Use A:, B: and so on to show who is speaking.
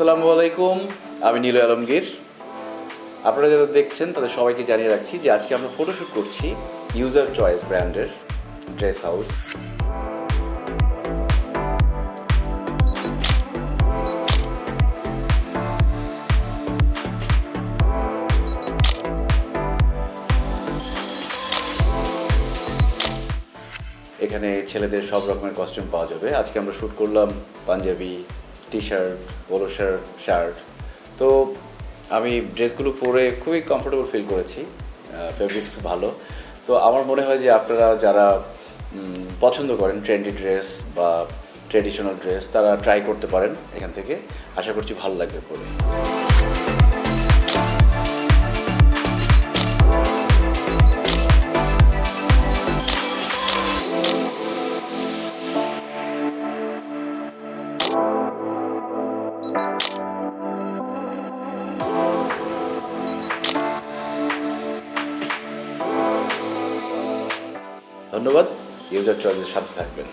A: আসসালামু আলাইকুম, আমি নীল আলমগীর। আপনারা যারা দেখছেন, তাদের সবাইকে জানিয়ে রাখছি যে আজকে আমরা ফটোশ্যুট করছি ইউজার চয়েস ব্র্যান্ডের ড্রেস হাউস এখানে ছেলেদের সব রকমের কস্টিউম পাওয়া যাবে। আজকে আমরা শ্যুট করলাম punjabi T shirt polo shirt shirt তো আমি ড্রেসগুলো পরে খুবই কমফোর্টেবল ফিল করেছি ফেব্রিক্স ভালো। তো আমার মনে হয় যে আপনারা যারা পছন্দ করেন ট্রেন্ডি ড্রেস বা ট্রেডিশনাল ড্রেস তারা ট্রাই করতে পারেন এখান থেকে। আশা করছি ভালো লাগবে পরে। ধন্যবাদ। ইউজার চয়েসের সাথে থাকবেন।